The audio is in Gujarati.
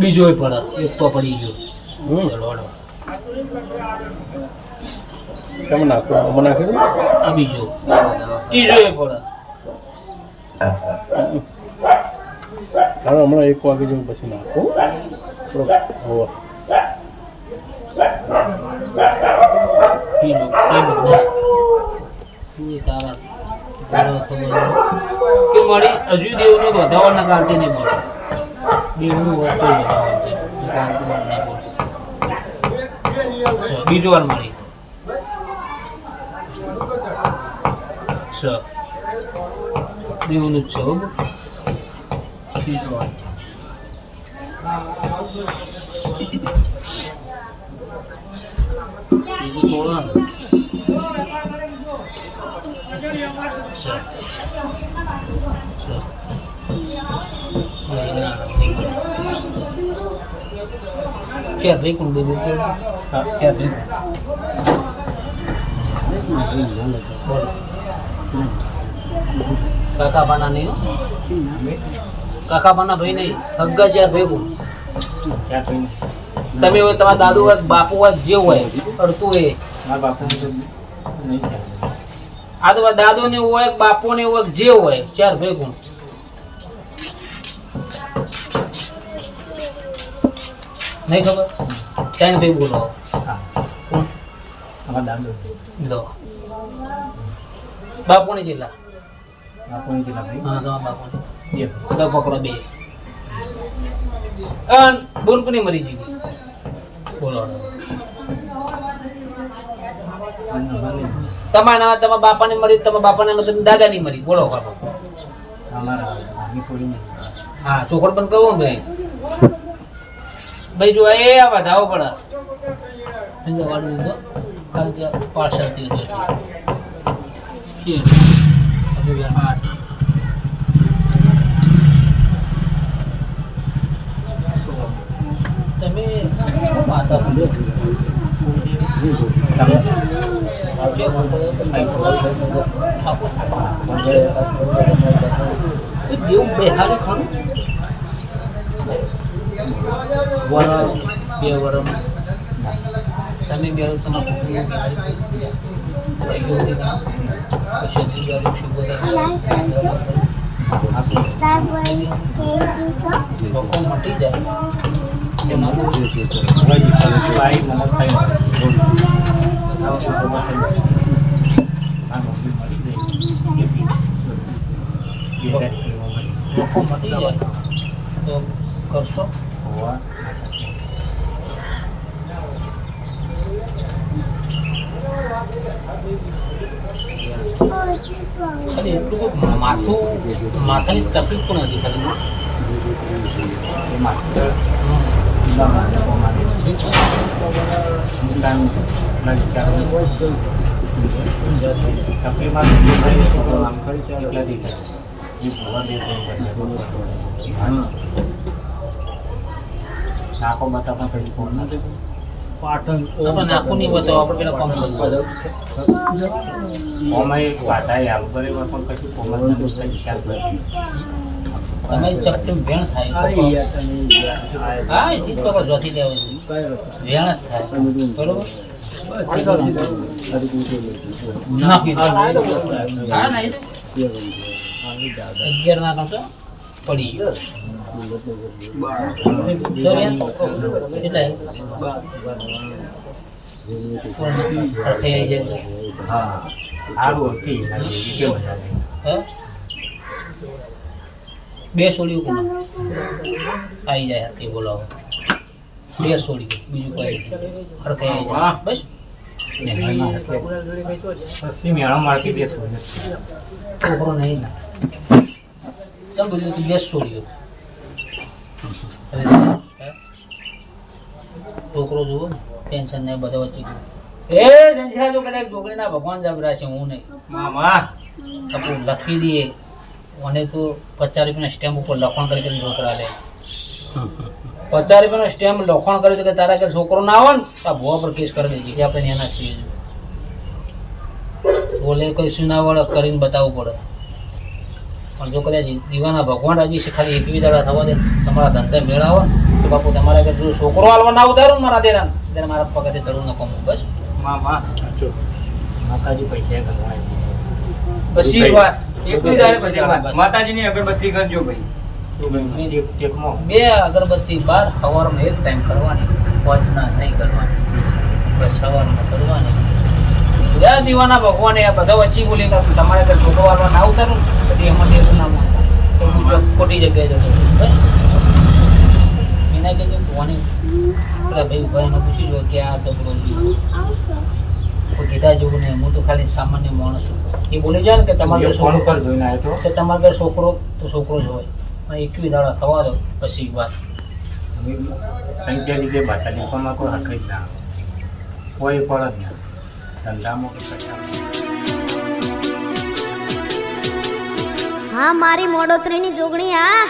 બીજો પડે એક તો પડી ગયો. શેમાં નાખો? આમાં નાખી દો. આ બીજો. ત્રીજો એ પડે હમણાં એક વાગે જેવું પછી નાખો. હોવા. તારા. કે મળી હજુ દેવનો વધાવવાના કારણે નહીં મળે. દેવનું વધારવાનું છે. બીજો વાર મળી દેવનું છે બીજો વાર. બીજું તોડો ને Sir. Sir. ચાર ભાઈ કોણ બધું હા ચાર ભાઈ કાકા બાના નહીં? કાકા બાના ભાઈ નહીં હગ્ગા ચાર કોણ તમે હોય તમારા દાદુ હોય, બાપુ હોય, જે હોય, અડતું એ આ તો દાદો ને હોય બાપો ને હોય જે હોય ચાર કોણ નહીં ખબર? ત્રણ ભાઈ બોલો લો. બાપુ ને જેટલા હા તમારા બાપુ બે. પકડો બે. અન બોન મરી ગઈ. બોલો. તમારા તમારા બાપાને મળી તમારા બાપાને તમે દાદાની મળી બોલો બાપુ. હા છોકરો પણ કહું ભાઈ. ભાઈ જો એ આ વધાવો પડે. વાળું લીધો કારણ કે પાર્સલ આઠ તમે માતા દેવ બેહાડે ખરું વરમ બે વરમ તમે બે તમારા કુટુંબ લોકો મટી જાય એમાં લોકો મટી જાય તો કરશો ખાલી એટલું તો માથું માથાની તકલીફ પણ હતી ખાલી નાખો બતાવવા પછી ફોન ના દેતો પાટણ નાખું નહીં બતાવો આપણે પેલા કામ કરવું ઓમાં આવું બરાબર પણ કશું ફોન નથી કઈ ખ્યાલ ચપટી ભેણ થાય હા એ ચીજ પકડ જોતી લેવું ભેણ જ થાય બરોબર નાખી હા દો. અગિયાર ના કામ પડી ગયો. હતી બે સોડી કોણ આવી જાય હાથી બોલાવો. બે સોડી બીજું કઈ હરખે આવી જાય. બસ. મેળો છોકરો નહીં ના. ચાલ બોલ્યું તું બે સોળીઓ છોકરો જુઓ ટેન્શન નહીં બધા વચ્ચે. એ સંસાર જો કદાચ છોકરીના ભગવાન જબરા છે હું નહીં. મામા આપણું લખી દઈએ મને તો પચાસ રૂપિયાના સ્ટેમ્પ ઉપર લખણ કરી છોકરા લે પચાસ રૂપિયાનો સ્ટેમ્પ લખાણ કર્યું છે કે તારા ઘરે છોકરો ના આવે ને તો આ ભુવા પર કેસ કરી દેજે. કે આપણે એના છીએ. બોલે કોઈ સુનાવળ કરીને બતાવવું પડે. પણ જો કદાચ દીવાના ભગવાન હજી છે ખાલી એકવી દાડા થવા દે તમારા ધંધે મેળાવો તો બાપુ તમારા ઘરે જો છોકરો હાલવા ના ઉતારો ને મારા દેરા ત્યારે મારા પગે ચડવું ન કમું બસ. મા મા માતાજી પૈસા કરવા પછી વાત. એકવી દાડે બધી વાત. માતાજીની અગરબત્તી કરજો ભાઈ. બે અગરબત્તી બાર સવારમાં એક ટાઈમ કરવાની. પાંચના નહીં કરવાની. બસ સવારમાં કરવાની. બે દીવાના ભગવાને આ બધા વચ્ચે બોલી કે તમારે ઘર છોકરો ના ઉતારું પછી એમાં દેવું ના માનતા તો ખોટી જગ્યાએ જતો. એના કે ભવાની પેલા ભાઈ ભાઈને પૂછી જો કે આ ચપડો લીધો જુઓ કીધા જેવું નહીં. હું તો ખાલી સામાન્ય માણસ છું. એ બોલી જાય ને કે તમારે છોકરો. તો? તમારા છોકરો તો છોકરો જ હોય. એકવી દાડા થવા દો પછી વાત ચાર જગ્યાએ બાટાલી પણ કોઈ હક જ ના. કોઈ પર જ ના ધંધામાં કે કશામાં. હા મારી મોડોતરીની જોગણી આ